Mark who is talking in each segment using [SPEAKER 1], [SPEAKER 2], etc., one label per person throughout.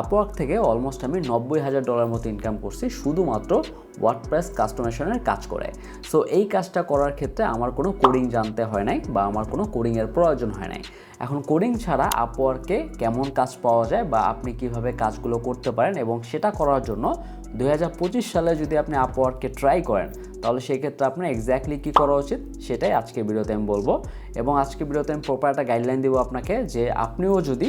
[SPEAKER 1] Upwork থেকে almost আমি নব্বই হাজার ডলার মতো ইনকাম করছি শুধুমাত্র ওয়ার্ডপ্রেস কাস্টমাইজেশনের কাজ করে। সো এই কাজটা করার ক্ষেত্রে আমার কোনো কোডিং জানতে হয় নাই বা আমার কোনো কোডিংয়ের প্রয়োজন হয় নাই। এখন কোডিং ছাড়া আপওয়ার্কে কেমন কাজ পাওয়া যায় বা আপনি কীভাবে কাজগুলো করতে পারেন এবং সেটা করার জন্য দু হাজার পঁচিশ সালে যদি আপনি আপওয়ার্ককে ট্রাই করেন, তাহলে সেই ক্ষেত্রে আপনার এক্স্যাক্টলি কী করা উচিত সেটাই আজকে ভিডিওতে আমি বলব। এবং আজকে ভিডিওতে আমি প্রপার একটা গাইডলাইন দেবো আপনাকে যে আপনিও যদি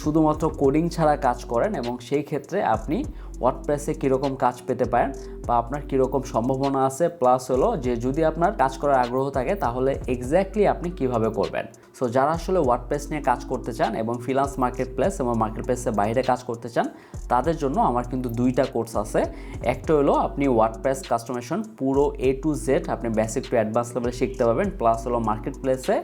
[SPEAKER 1] শুধুমাত্র কোডিং ছাড়া কাজ করেন এবং সেই ক্ষেত্রে আপনি ওয়ার্ডপ্রেসে কীরকম কাজ পেতে পারেন বা আপনার কীরকম সম্ভাবনা আছে প্লাস হলো যে যদি আপনার কাজ করার আগ্রহ থাকে, তাহলে এক্স্যাক্টলি আপনি কীভাবে করবেন? সো যারা আসলে ওয়ার্ডপ্রেস নিয়ে কাজ করতে চান এবং ফিনান্স মার্কেট প্লেস এবং মার্কেট প্লেসের বাইরে কাজ করতে চান, তাদের জন্য আমার কিন্তু দুইটা কোর্স আছে। একটা হলো আপনি ওয়ার্ডপ্রেস কাস্টমেশন পুরো এ টু জেড আপনি বেসিক টু অ্যাডভান্স লেভেলে শিখতে পারবেন প্লাস হলো মার্কেট প্লেসে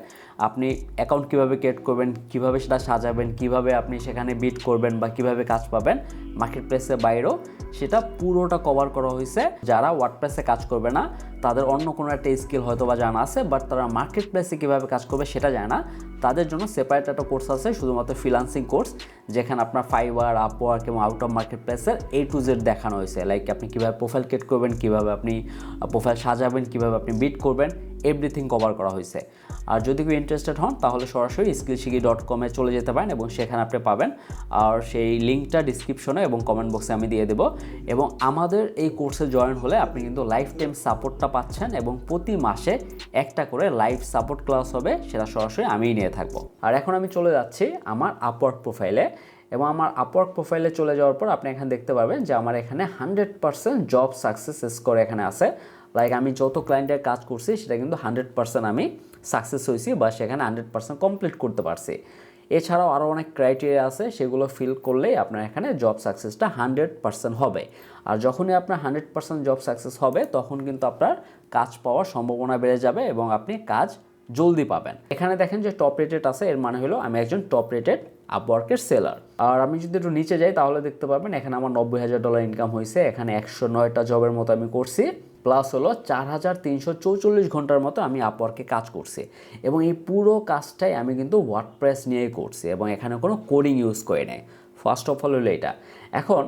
[SPEAKER 1] আপনি অ্যাকাউন্ট কীভাবে ক্রিয়েট করবেন, কীভাবে সেটা সাজাবেন, কীভাবে আপনি সেখানে বিট করবেন বা কীভাবে কাজ পাবেন মার্কেট প্লেসের বাইরেও সেটা পুরোটা কভার করা হয়েছে যারা ওয়ার্ডপ্রেসে কাজ করবে না। তাদের অন্য কোনো একটা স্কিল হয়তো বা জানা আছে বাট তারা মার্কেট প্লেসে কীভাবে কাজ করবে সেটা জানে না। তাদের জন্য সেপারেট একটা কোর্স আছে, শুধুমাত্র ফ্রিলান্সিং কোর্স যেখানে আপনার ফাইবার আপওয়ার্ক এবং আউট অফ মার্কেট প্লেসের এ টু জেড দেখানো হয়েছে। লাইক আপনি কীভাবে প্রোফাইল ক্রিয়েট করবেন, কীভাবে আপনি প্রোফাইল সাজাবেন, কীভাবে আপনি বিট করবেন এভরিথিং কভার করা হয়েছে। আর যদি কেউ ইন্টারেস্টেড হন, তাহলে সরাসরি স্কিল স্কিলশিকি ডট কমে চলে যেতে পারেন এবং সেখানে আপনি পাবেন। আর সেই লিঙ্কটা ডিসক্রিপশনে এবং কমেন্ট বক্সে আমি দিয়ে দেবো। এবং আমাদের এই কোর্সে জয়েন হলে আপনি কিন্তু লাইফ টাইম সাপোর্টটা পাচ্ছেন এবং প্রতি মাসে একটা করে লাইভ সাপোর্ট ক্লাস হবে, সেটা সরাসরি আমিই নিয়ে থাকব। আর এখন আমি চলে যাচ্ছি আমার আপওয়ার্ক প্রোফাইলে এবং আমার আপওয়ার্ক প্রোফাইলে চলে যাওয়ার পর আপনি এখানে দেখতে পাবেন যে আমার এখানে hundred percent job success score এখানে আছে। লাইক আমি যত ক্লায়েন্টের কাজ করছি, সেটা কিন্তু হান্ড্রেড পার্সেন্ট আমি সাকসেস হয়েছি বা সেখানে হান্ড্রেড পার্সেন্ট কমপ্লিট করতে পারছি। এছাড়াও আরও অনেক ক্রাইটেরিয়া আছে, সেগুলো ফিল করলেই আপনার এখানে জব সাকসেসটা হান্ড্রেড পার্সেন্ট হবে। আর যখনই আপনার হান্ড্রেড পার্সেন্ট জব সাকসেস হবে, তখন কিন্তু আপনার কাজ পাওয়ার সম্ভাবনা বেড়ে যাবে এবং আপনি কাজ জলদি পাবেন। এখানে দেখেন যে টপ রেটেড আছে, এর মানে হলো আমি একজন টপ রেটেড আপওয়ার্কের সেলার আর আমি যদি একটু নিচে যাই, তাহলে দেখতে পাবেন এখানে আমার নব্বই হাজার ডলার ইনকাম হয়েছে এখানে একশো নয়টা জবের মতো আমি করছি। প্লাস হলো চার হাজার তিনশো চৌচল্লিশ ঘণ্টার মতো আমি আপওয়ার্কে কাজ করছি। এবং এই পুরো কাজটাই আমি কিন্তু ওয়ার্ডপ্রেস নিয়েই করছি এবং এখানে কোনো কোডিং ইউজ করে নেই। ফার্স্ট অফ অল হলো এটা। এখন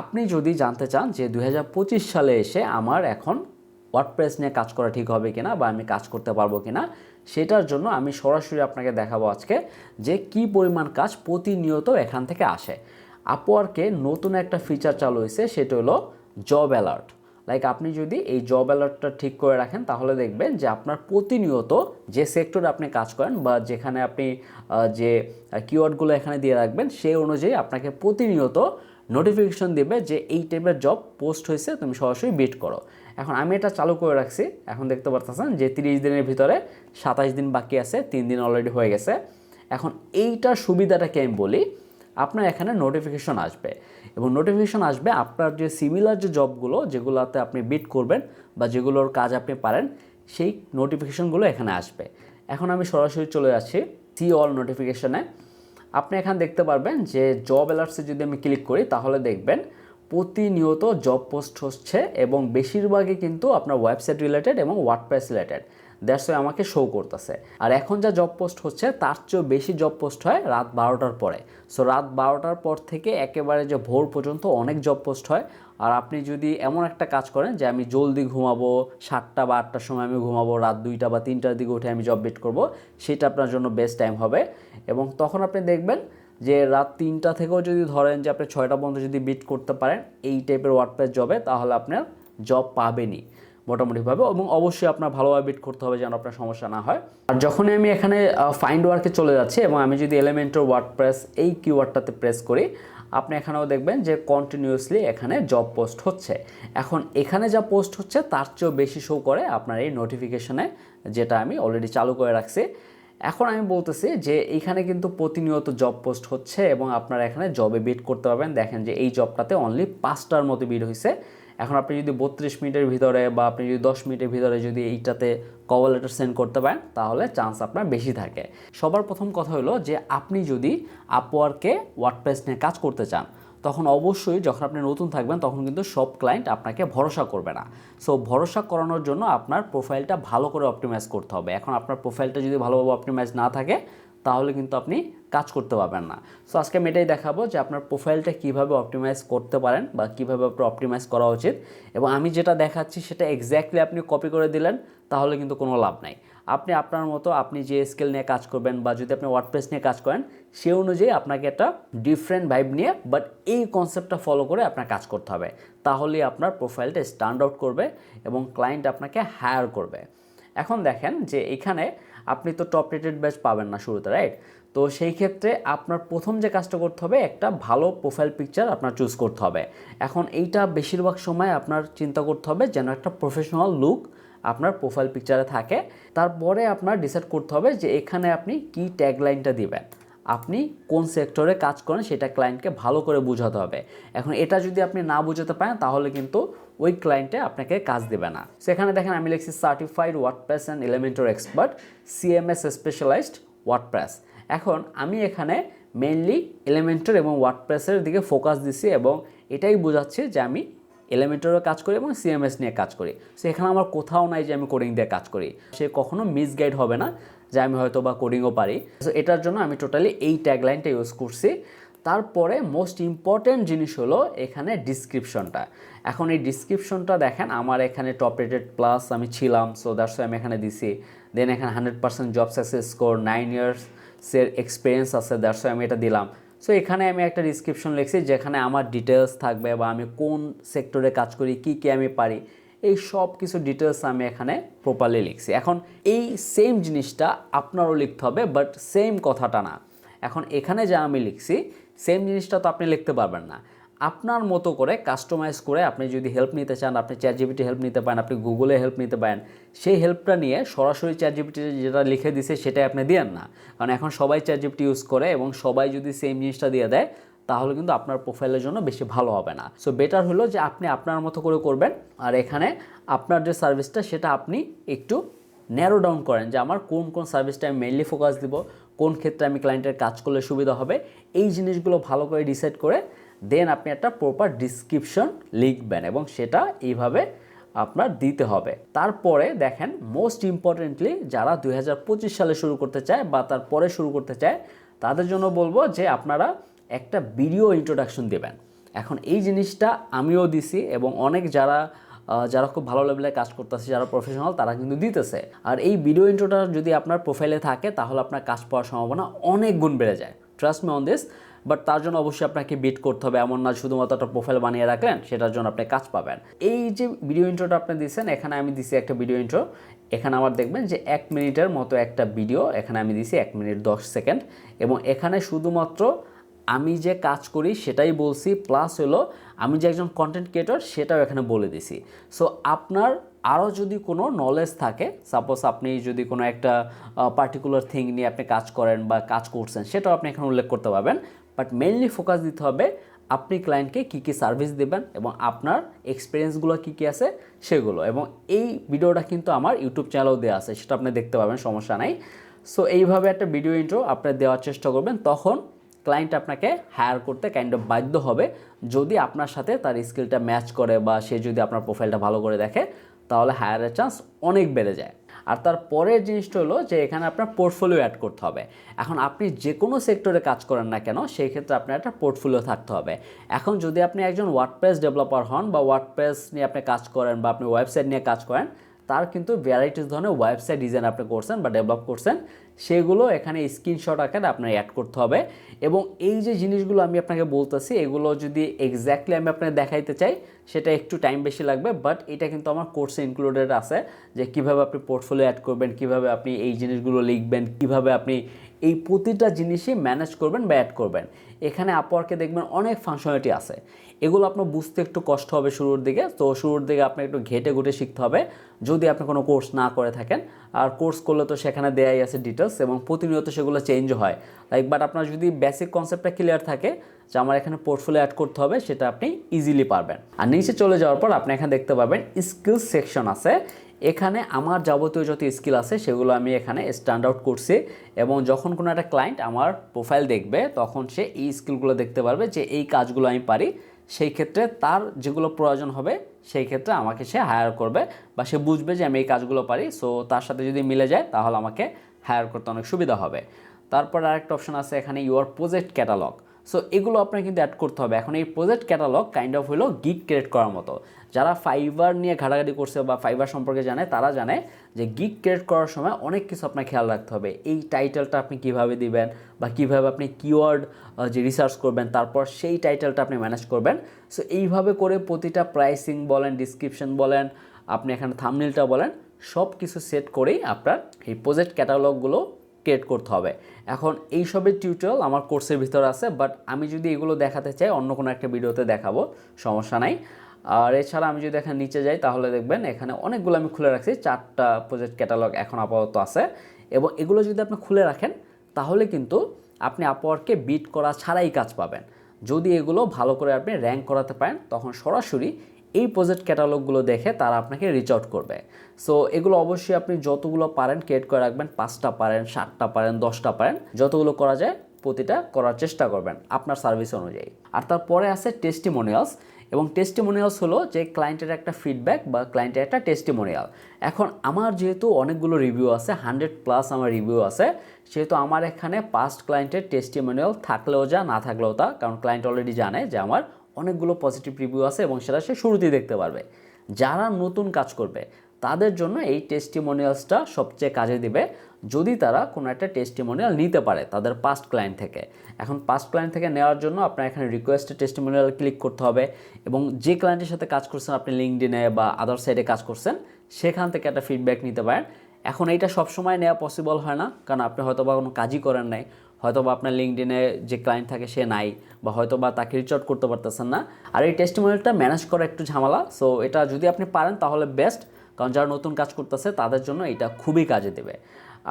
[SPEAKER 1] আপনি যদি জানতে চান যে দু হাজার পঁচিশ সালে এসে আমার এখন ওয়ার্ডপ্রেস নিয়ে কাজ করা ঠিক হবে কিনা বা আমি কাজ করতে পারব কিনা, সেটার জন্য আমি সরাসরি আপনাকে দেখাবো আজকে যে কি পরিমাণ কাজ প্রতিনিয়ত এখান থেকে আসে। আপওয়ার্কে নতুন একটা ফিচার চালু হয়েছে, সেটা হলো জব অ্যালার্ট লাইক আপনি যদি এই জব অ্যালার্টটা ঠিক করে রাখেন, তাহলে দেখবেন যে আপনার প্রতিনিয়ত যে সেক্টরে আপনি কাজ করেন বা যেখানে আপনি যে কিওয়ার্ডগুলো এখানে দিয়ে রাখবেন, সেই অনুযায়ী আপনাকে প্রতিনিয়ত নোটিফিকেশন দেবে যে এই টাইপের জব পোস্ট হয়েছে, তুমি সরাসরি বিট করো। এখন আমি এটা চালু করে রাখছি। এখন দেখতে পারতেছেন যে তিরিশ দিনের ভিতরে সাতাশ দিন বাকি আছে, তিন দিন অলরেডি হয়ে গেছে। এখন এইটার সুবিধাটাকে আমি বলি আপনার এখানে নোটিফিকেশন আসবে। এবং নোটিফিকেশন আসবে আপনার যে সিমিলার যে জবগুলো যেগুলোতে আপনি বিট করবেন বা যেগুলোর কাজ আপনি পারেন, সেই নোটিফিকেশনগুলো এখানে আসবে। এখন আমি সরাসরি চলে যাচ্ছি সি অল নোটিফিকেশানে আপনি এখানে দেখতে পারবেন যে জব অ্যালার্টসে যদি আমি ক্লিক করি, তাহলে দেখবেন প্রতিনিয়ত জব পোস্ট হচ্ছে এবং বেশিরভাগই কিন্তু আপনার ওয়েবসাইট রিলেটেড এবং ওয়ার্ডপ্রেস রিলেটেড দ্যাটস ওয়াই আমাকে শো করতেছে। আর এখন যা জব পোস্ট হচ্ছে, তার চেয়েও বেশি জব পোস্ট হয় রাত বারোটার পরে। সো রাত বারোটার পর থেকে একেবারে যে ভোর পর্যন্ত অনেক জব পোস্ট হয়। আর আপনি যদি এমন একটা কাজ করেন যে আমি জলদি ঘুমাবো, সাতটা বা আটটার সময় আমি ঘুমাবো, রাত দুইটা বা তিনটার দিকে উঠে আমি জব বিট করব, সেটা আপনার জন্য বেস্ট টাইম হবে। এবং তখন আপনি দেখবেন যে রাত তিনটা থেকেও যদি ধরেন যে আপনি ছয়টা পর্যন্ত যদি বিট করতে পারেন, এই টাইপের ওয়ার্ডপ্রেস জবে তাহলে আপনার জব পাবেনই। মোটামুটিভাবে এবং অবশ্যই আপনার ভালোভাবে বিট করতে হবে যেন আপনার সমস্যা না হয়। আর যখনই আমি এখানে ফাইন্ড ওয়ার্কে চলে যাচ্ছি এবং আমি যদি এলিমেন্টের ওয়ার্ডপ্রেস এই কিওয়ার্ডটাতে প্রেস করি, আপনি এখানেও দেখবেন যে কন্টিনিউয়াসলি এখানে জব পোস্ট হচ্ছে। এখন এখানে যা পোস্ট হচ্ছে, তার চেয়েও বেশি শো করে আপনার এই নোটিফিকেশনে যেটা আমি অলরেডি চালু করে রাখছি। এখন আমি বলতেছি যে এইখানে কিন্তু প্রতিনিয়ত জব পোস্ট হচ্ছে এবং আপনারা এখানে জবে বিট করতে পারবেন। দেখেন যে এই জবটাতে অনলি পাঁচটার মতো বিট হয়েছে এখন আপনি যদি বত্রিশ মিনিটের ভিতরে বা আপনি যদি দশ মিনিটের ভিতরে যদি এইটাতে কভার লেটার সেন্ড করতে পারেন, তাহলে চান্স আপনার বেশি থাকে। সবার প্রথম কথা হলো যে, আপনি যদি আপওয়ার্কে ওয়ার্ডপ্রেস নিয়ে কাজ করতে চান, তখন অবশ্যই যখন আপনি নতুন থাকবেন, তখন কিন্তু সব ক্লায়েন্ট আপনাকে ভরসা করবে না। সো ভরসা করানোর জন্য আপনার প্রোফাইলটা ভালো করে অপটিমাইজ করতে হবে। এখন আপনার প্রোফাইলটা যদি ভালোভাবে অপটিমাইজ না থাকে তাহলে কিন্তু আপনি কাজ করতে পারবেন না। সো আজকে আমি এটাই দেখাবো যে আপনার প্রোফাইলটা কীভাবে অপটিমাইজ করতে পারেন বা কীভাবে আপনার অপটিমাইজ করা উচিত। এবং আমি যেটা দেখাচ্ছি সেটা এক্স্যাক্টলি আপনি কপি করে দিলেন, তাহলে কিন্তু কোনো লাভ নাই। আপনি আপনার মতো আপনি যে স্কেল নিয়ে কাজ করবেন বা যদি আপনি ওয়ার্ডপ্রেস নিয়ে কাজ করেন, সে অনুযায়ী আপনাকে একটা ডিফারেন্ট ভাইব নিয়ে বাট এই কনসেপ্টটা ফলো করে আপনার কাজ করতে হবে। তাহলে আপনার প্রোফাইলটা স্ট্যান্ড আউট করবে এবং ক্লায়েন্ট আপনাকে হায়ার করবে। এখন দেখেন যে এখানে আপনি তো টপ রেটেড ব্যাচ পাবেন না শুরুতে রাইট তো সেই ক্ষেত্রে আপনার প্রথম যে কাজটা করতে হবে, একটা ভালো প্রোফাইল পিকচার আপনার চুজ করতে হবে। এখন এইটা বেশিরভাগ সময় আপনার চিন্তা করতে হবে যেন একটা প্রফেশনাল লুক আপনার প্রোফাইল পিকচারে থাকে। তারপরে আপনার ডিসাইড করতে হবে যে এখানে আপনি কি ট্যাগলাইনটা দিবেন। আপনি কোন সেক্টরে কাজ করেন সেটা ক্লায়েন্টকে ভালো করে বোঝাতে হবে। এখন এটা যদি আপনি না বোঝাতে পারেন, তাহলে কিন্তু ওই ক্লায়েন্টে আপনাকে কাজ দেবে না। সেখানে দেখেন আমি লিখছি certified WordPress and Elementor expert CMS specialized WordPress এখন আমি এখানে মেনলি এলিমেন্টর এবং ওয়ার্ডপ্রেসের দিকে ফোকাস দিছি এবং এটাই বোঝাচ্ছে যে আমি এলিমেন্টারও কাজ করি এবং সিএমএস নিয়ে কাজ করি। সো এখানে আমার কোথাও নাই যে আমি কোডিং দিয়ে কাজ করি। সে কখনো মিসগাইড হবে না। যে আমি হয়তো বা কোডিংও পারি। সো এটার জন্য আমি টোটালি এই ট্যাগলাইনটা ইউজ করছি। তারপরে মোস্ট ইম্পর্ট্যান্ট জিনিস হলো এখানে ডিসক্রিপশনটা এখন এই ডিসক্রিপশনটা দেখেন, আমার এখানে টপ রেটেড প্লাস আমি ছিলাম সো দ্যাটস আমি এখানে দিছি। দেন এখানে hundred percent job success score nine ইয়ার্সের experience আছে দ্যাটস আমি এটা দিলাম। সো এখানে আমি একটা ডিসক্রিপশন লিখছি, যেখানে আমার ডিটেলস থাকবে বা আমি কোন সেক্টরে কাজ করি, কি কি আমি পারি। এই সব কিছু ডিটেলস আমি এখানে প্রপারলি লিখছি। এখন এই সেম জিনিসটা আপনারও লিখতে হবে বাট সেম কথাটা না। এখন এখানে যা আমি লিখছি সেম জিনিসটা তো আপনি লিখতে পারবেন না। আপনার মতো করে কাস্টমাইজ করে আপনি যদি হেল্প নিতে চান, আপনি চ্যাট জিবিটি হেল্প নিতে পারেন, আপনি গুগলে হেল্প নিতে পারেন, সেই হেল্পটা নিয়ে সরাসরি চ্যাট জিবিটি যেটা লিখে দিছে সেটাই আপনি দিয়েন না। কারণ এখন সবাই চ্যাট জিবিটি ইউজ করে এবং সবাই যদি সেম জিনিসটা দিয়ে দেয় তাহলে কিন্তু আপনার প্রোফাইলের জন্য বেশি ভালো হবে না। সো বেটার হলো যে আপনি আপনার মতো করে করবেন। আর এখানে আপনার যে সার্ভিসটা সেটা আপনি একটু ন্যারো ডাউন করেন যে আমার কোন কোন সার্ভিসটা আমি মেনলি ফোকাস দিব, কোন ক্ষেত্রে আমি ক্লায়েন্টের কাজ করলে সুবিধা হবে, এই জিনিসগুলো ভালো করে ডিসাইড করে দেন আপনি একটা প্রপার ডিসক্রিপশন লিখবেন এবং সেটা এইভাবে আপনার দিতে হবে। তারপরে দেখেন মোস্ট ইম্পর্টেন্টলি যারা দু হাজার পঁচিশ সালে শুরু করতে চায় বা তারপরে শুরু করতে চায়, তাদের জন্য বলব যে আপনারা একটা ভিডিও ইন্ট্রোডাকশন দেবেন। এখন এই জিনিসটা আমিও দিছি এবং অনেক যারা যারা খুব ভালো লেভেলে কাজ করতেছে, যারা প্রফেশনাল তারা কিন্তু দিতেছে। আর এই ভিডিও ইন্ট্রোটা যদি আপনার প্রোফাইলে থাকে, তাহলে আপনার কাজ পাওয়ার সম্ভাবনা অনেক গুণ বেড়ে যায়। Trust me on this but তার জন্য অবশ্যই আপনাকে বিট করতে হবে। এমন না শুধুমাত্র একটা প্রোফাইল বানিয়ে রাখলেন, সেটার জন্য আপনি কাজ পাবেন। এই যে ভিডিও ইন্ট্রোটা আপনি দিচ্ছেন এখানে আমি দিছি একটা ভিডিও ইন্ট্রো এখানে আমার দেখবেন যে এক মিনিটের মতো একটা ভিডিও এখানে আমি দিছি এক মিনিট দশ সেকেন্ড এবং এখানে শুধুমাত্র আমি যে কাজ করি সেটাই বলছি প্লাস হলো আমি যে একজন কন্টেন্ট ক্রিয়েটর সেটাও এখানে বলে দিছি। সো আপনার আরও যদি কোনো নলেজ থাকে সাপোজ আপনি যদি কোনো একটা পার্টিকুলার থিং নিয়ে আপনি কাজ করেন বা কাজ করছেন, সেটাও আপনি এখানে উল্লেখ করতে পারবেন। বাট মেনলি ফোকাস দিতে হবে আপনি ক্লায়েন্টকে কী কী সার্ভিস দেবেন এবং আপনার এক্সপিরিয়েন্সগুলো কী কী আছে সেগুলো। এবং এই ভিডিওটা কিন্তু আমার ইউটিউব চ্যানেলেও দেওয়া আছে, সেটা আপনি দেখতে পাবেন সমস্যা নাই। সো এইভাবে একটা ভিডিও ইন্ট্রো আপনি দেওয়ার চেষ্টা করবেন, তখন ক্লায়েন্ট আপনাকে হায়ার করতে কাইন্ড অফ বাধ্য হবে যদি আপনার সাথে তার স্কিলটা ম্যাচ করে বা সে যদি আপনার প্রোফাইলটা ভালো করে দেখে, তাহলে হায়ারের চান্স অনেক বেড়ে যায়। আর তার পরের জিনিসটা হলো যে এখানে আপনার পোর্টফোলিও অ্যাড করতে হবে। এখন আপনি যে কোনো সেক্টরে কাজ করেন না কেন, সেই ক্ষেত্রে আপনার একটা পোর্টফোলিও থাকতে হবে। এখন যদি আপনি একজন ওয়ার্ডপ্রেস ডেভেলপার হন বা ওয়ার্ডপ্রেস নিয়ে আপনি কাজ করেন বা আপনি ওয়েবসাইট নিয়ে কাজ করেন তার কিন্তু ভ্যারাইটিস ধরনের ওয়েবসাইট ডিজাইন আপনি করছেন বা ডেভেলপ করছেন, সেগুলো এখানে স্ক্রিনশট আকারে আপনার অ্যাড করতে হবে। এবং এই যে জিনিসগুলো আমি আপনাকে বলতেছি, এগুলো যদি এক্স্যাক্টলি আমি আপনাকে দেখাইতে চাই, সেটা একটু টাইম বেশি লাগবে বাট এটা কিন্তু আমার কোর্সে ইনক্লুডেড আছে, যে কীভাবে আপনি পোর্টফোলিও অ্যাড করবেন, কীভাবে আপনি এই জিনিসগুলো লিখবেন, কীভাবে আপনি এই প্রতিটা জিনিসই ম্যানেজ করবেন বা অ্যাড করবেন। এখানে আপওয়ার্কে দেখবেন অনেক ফাংশনালিটি আছে। এগুলো আপনার বুঝতে একটু কষ্ট হবে শুরুর দিকে। তো শুরুর দিকে আপনাকে একটু ঘেটে ঘুটে শিখতে হবে। যদি আপনি কোনো কোর্স না করে থাকেন, আর কোর্স করলে তো সেখানে দেয়াই আছে ডিটেলস এবং প্রতিনিয়ত সেগুলো চেঞ্জ হয়। লাইক বাট আপনার যদি বেসিক কনসেপ্টটা ক্লিয়ার থাকে যে আমার এখানে পোর্টফোলিও অ্যাড করতে হবে, সেটা আপনি ইজিলি পারবেন। আর নিচে চলে যাওয়ার পর আপনি এখানে দেখতে পাবেন স্কিলস সেকশন আছে। এখানে আমার যাবতীয় যত স্কিল আছে, সেগুলো আমি এখানে স্ট্যান্ড আউট করছি এবং যখন কোনো একটা ক্লায়েন্ট আমার প্রোফাইল দেখবে, তখন সে এই স্কিলগুলো দেখতে পারবে যে এই কাজগুলো আমি পারি। সেই ক্ষেত্রে তার যেগুলো প্রয়োজন হবে, সেই ক্ষেত্রে আমাকে সে হায়ার করবে বা সে বুঝবে যে আমি এই কাজগুলো পারি। সো তার সাথে যদি মিলে যায়, তাহলে আমাকে হায়ার করতে অনেক সুবিধা হবে। তারপর আরেকটা অপশন আছে এখানে ইউর প্রজেক্ট ক্যাটালগ সো এগুলো আপনাকে কিন্তু অ্যাড করতে হবে। এখন এই প্রজেক্ট ক্যাটালগ কাইন্ড অফ হলো গিগ ক্রিয়েট করার মতো। যারা ফাইবার নিয়ে ঘাটাঘাটি করছে বা ফাইবার সম্পর্কে জানে, তারা জানে যে গিগ ক্রিয়েট করার সময় অনেক কিছু আপনার খেয়াল রাখতে হবে। এই টাইটেলটা আপনি কীভাবে দিবেন বা কীভাবে আপনি কিওয়ার্ড যে রিসার্চ করবেন, তারপর সেই টাইটেলটা আপনি ম্যানেজ করবেন। সো এইভাবে করে প্রতিটা প্রাইসিং বলেন ডিসক্রিপশন বলেন, আপনি এখানে থামনিলটা বলেন সব কিছু সেট করেই আপনার এই প্রজেক্ট ক্যাটালগুলো ক্রিয়েট করতে হবে। এখন এইসবের টিউটোরিয়াল আমার কোর্সের ভিতরে আছে বাট আমি যদি এগুলো দেখাতে চাই, অন্য কোনো একটা ভিডিওতে দেখাবো, সমস্যা নাই। আর এছাড়া আমি যদি এখানে নিচে যাই, তাহলে দেখবেন এখানে অনেকগুলো আমি খুলে রাখছি। চারটা প্রজেক্ট ক্যাটালগ এখন আপাতত আছে। এবং এগুলো যদি আপনি খুলে রাখেন, তাহলে কিন্তু আপনি আপওয়ার্ককে বিট করা ছাড়াই কাজ পাবেন। যদি এগুলো ভালো করে আপনি র্যাঙ্ক করাতে পারেন, তখন সরাসরি এই প্রজেক্ট ক্যাটালগুলো দেখে তারা আপনাকে রিচ আউট করবে। সো এগুলো অবশ্যই আপনি যতগুলো পারেন ক্রিয়েট করে রাখবেন। পাঁচটা পারেন, সাতটা পারেন, দশটা পারেন, যতগুলো করা যায় প্রতিটা করার চেষ্টা করবেন আপনার সার্ভিস অনুযায়ী। আর তারপরে আছে টেস্টিমোনিয়ালস এবং টেস্টিমোনিয়ালস হলো যে ক্লায়েন্টের একটা ফিডব্যাক বা ক্লায়েন্টের একটা টেস্টিমোনিয়াল এখন আমার যেহেতু অনেকগুলো রিভিউ আছে হান্ড্রেড প্লাস আমার রিভিউ আছে, সেহেতু আমার এখানে পাস্ট ক্লায়েন্টের টেস্টিমোনিয়াল থাকলেও যা, না থাকলেও তা, কারণ ক্লায়েন্ট অলরেডি জানে যে আমার অনেকগুলো পজিটিভ রিভিউ আছে এবং সেটা সে শুরুতেই দেখতে পারবে। যারা নতুন কাজ করবে তাদের জন্য এই টেস্টিমোনিয়ালসটা সবচেয়ে কাজে দিবে যদি তারা কোনো একটা টেস্টিমোনিয়াল নিতে পারে তাদের পাস্ট ক্লায়েন্ট থেকে। এখন পাস্ট ক্লায়েন্ট থেকে নেওয়ার জন্য আপনার এখানে রিকোয়েস্টে টেস্টিমোনিয়াল ক্লিক করতে হবে এবং যে ক্লায়েন্টের সাথে কাজ করছেন আপনি লিঙ্কডিনে বা আদার সাইডে কাজ করছেন, সেখান থেকে একটা ফিডব্যাক নিতে পারেন। এখন এইটা সবসময় নেওয়া পসিবল হয় না, কারণ আপনি হয়তো বা কোনো কাজই করেন নাই হয়তো বা আপনার লিঙ্কডিনে যে ক্লায়েন্ট থাকে সে নাই বা হয়তো বা তাকে রিচ আউট করতে পারতেছেন না। আর এই টেস্টিমোনিয়ালটা ম্যানেজ করা একটু ঝামেলা সো এটা যদি আপনি পারেন তাহলে বেস্ট কারণ যারা নতুন কাজ করতেছে, তাদের জন্য এটা খুবই কাজে দেবে।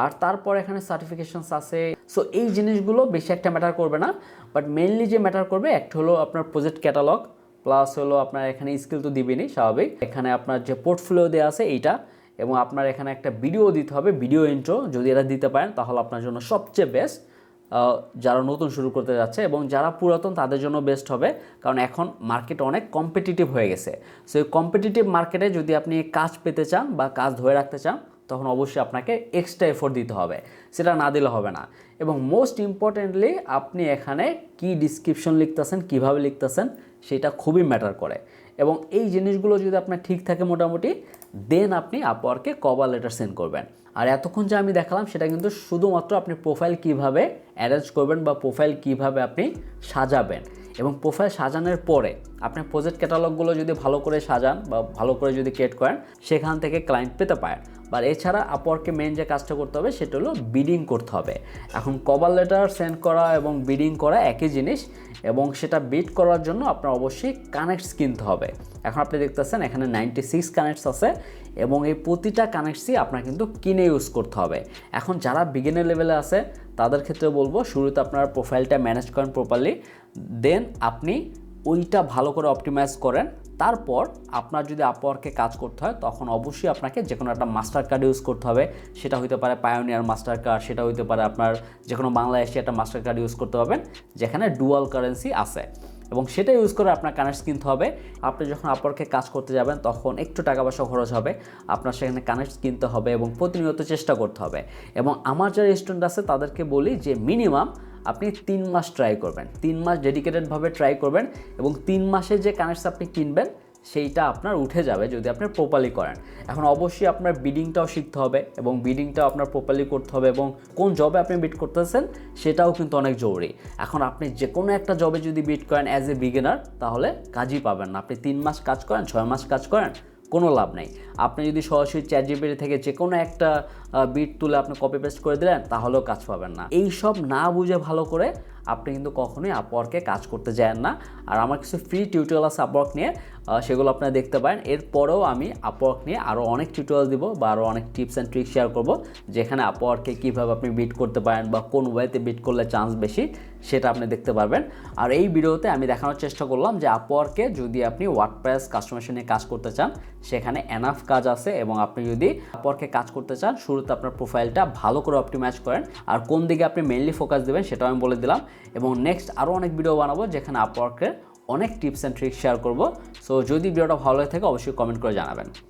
[SPEAKER 1] আর তারপর এখানে সার্টিফিকেশনস আছে। সো এই জিনিসগুলো বেশি একটা ম্যাটার করবে না। বাট মেনলি যে ম্যাটার করবে, একটা হলো আপনার প্রজেক্ট ক্যাটালগ প্লাস হলো আপনার এখানে স্কিল তো দিবেনই, স্বাভাবিক। এখানে আপনার যে পোর্টফোলিও দেওয়া আছে, এইটা। এবং আপনার এখানে একটা ভিডিও দিতে হবে ভিডিও ইন্ট্রো যদি এটা দিতে পারেন, তাহলে আপনার জন্য সবচেয়ে বেস্ট যারা নতুন শুরু করতে যাচ্ছে এবং যারা পুরাতন তাদের জন্য বেস্ট হবে। কারণ এখন মার্কেট অনেক কম্পিটিটিভ হয়ে গেছে। সো এই কম্পিটিটিভ মার্কেটে যদি আপনি কাজ পেতে চান বা কাজ ধরে রাখতে চান, তখন অবশ্যই আপনাকে এক্সট্রা এফোর্ট দিতে হবে। সেটা না দিলে হবে না। এবং মোস্ট ইম্পর্টেন্টলি আপনি এখানে কি ডিসক্রিপশন লিখতেছেন, কীভাবে লিখতেছেন, সেটা খুবই ম্যাটার করে। এবং এই জিনিসগুলো যদি আপনার ঠিক থাকে মোটামুটি দেন আপনি আপওয়ার্কে কভার লেটার সেন্ড করবেন। আর এতক্ষণ যে আমি দেখালাম, সেটা কিন্তু শুধুমাত্র আপনি প্রোফাইল কীভাবে অ্যারেঞ্জ করবেন বা প্রোফাইল কীভাবে আপনি সাজাবেন। এবং প্রোফাইল সাজানোর পরে আপনি প্রজেক্ট ক্যাটালগুলো যদি ভালো করে সাজান বা ভালো করে যদি ক্রিয়েট করেন, সেখান থেকে ক্লায়েন্ট পেতে পারেন। বা এছাড়া আপওয়ার্কে মেন যে কাজটা করতে হবে, সেটা হলো বিডিং করতে হবে। এখন কভার লেটার সেন্ড করা এবং বিডিং করা একই জিনিস। এবং সেটা বিট করার জন্য আপনার অবশ্যই কানেক্টস কিনতে হবে। এখন আপনি দেখতেছেন এখানে নাইনটি সিক্স কানেক্টস আছে এবং এই প্রতিটা কানেক্টসই আপনার কিন্তু কিনে ইউজ করতে হবে। এখন যারা বিগিনার লেভেলে আছে, তাদের ক্ষেত্রে বলব, শুরুতে আপনার প্রোফাইলটা ম্যানেজ করেন প্রপারলি দেন আপনি ওইটা ভালো করে অপটিমাইজ করেন। তারপর আপনার যদি আপওয়ার্কে কাজ করতে হয়, তখন অবশ্যই আপনাকে যে কোনো একটা মাস্টার কার্ড ইউজ করতে হবে। সেটা হইতে পারে পায়োনিয়ার মাস্টার কার্ড সেটা হইতে পারে আপনার যে কোনো বাংলাদেশে একটা মাস্টার কার্ড ইউজ করতে পারবেন, যেখানে ডুয়াল কারেন্সি আছে। এবং সেটা ইউজ করে আপনার কানেক্টস কিনতে হবে। আপনি যখন আপওয়ার্কে কাজ করতে যাবেন, তখন একটু টাকা পয়সা খরচ হবে। আপনার সেখানে কানেক্টস কিনতে হবে এবং প্রতিনিয়ত চেষ্টা করতে হবে। এবং আমার যারা স্টুডেন্ট আছে, তাদেরকে বলি যে মিনিমাম আপনি তিন মাস ট্রাই করবেন। তিন মাস ডেডিকেটেডভাবে ট্রাই করবেন এবং তিন মাসে যে কানেক্টস আপনি কিনবেন, সেইটা আপনার উঠে যাবে যদি আপনি প্রপারলি করেন। এখন অবশ্যই আপনার বিডিংটাও শিখতে হবে এবং বিডিংটাও আপনার প্রপারলি করতে হবে এবং কোন জবে আপনি বিট করতেছেন, সেটাও কিন্তু অনেক জরুরি। এখন আপনি যে কোনো একটা জবে যদি বিট করেন অ্যাজ এ বিগিনার তাহলে কাজই পাবেন না। আপনি তিন মাস কাজ করেন, ছয় মাস কাজ করেন কোনো লাভ নেই। আপনি যদি সরাসরি চ্যাট জিপিটি থেকে যে কোনো একটা বিট তুলে আপনি কপি পেস্ট করে দিলেন, তাহলেও কাজ পাবেন না। এই সব না বুঝে ভালো করে আপনি কিন্তু কখনোই আপওয়ার্কে কাজ করতে যান না। আর আমার কিছু ফ্রি টিউটোরিয়াল আছে আপওয়ার্ক নিয়ে সেগুলো আপনারা দেখতে পারেন। এরপরেও আমি আপওয়ার্ক নিয়ে আরও অনেক টিউটোরিয়াল দিব বা আরও অনেক টিপস অ্যান্ড ট্রিক শেয়ার করব, যেখানে আপওয়ার্কে কীভাবে আপনি বিট করতে পারেন বা কোন ওয়েতে বিট করলে চান্স বেশি, সেটা আপনি দেখতে পারবেন। আর এই ভিডিওতে আমি দেখানোর চেষ্টা করলাম যে আপওয়ার্কে যদি আপনি ওয়ার্ডপ্রেস কাস্টমাইজেশন নিয়ে কাজ করতে চান, সেখানে এনাফ কাজ আছে এবং আপনি যদি আপওয়ার্কে কাজ করতে চান, শুরুতে আপনার প্রোফাইলটা ভালো করে অপটিমাইজ করেন। আর কোন দিকে আপনি মেনলি ফোকাস দেবেন, সেটাও আমি বলে দিলাম। এবং নেক্সট আরও অনেক ভিডিও বানাবো যেখানে আপওয়ার্কের অনেক টিপস অ্যান্ড ট্রিক্স শেয়ার করব। সো যদি ভিডিওটা ভালো হয়ে থাকে, অবশ্যই কমেন্ট করে জানাবেন।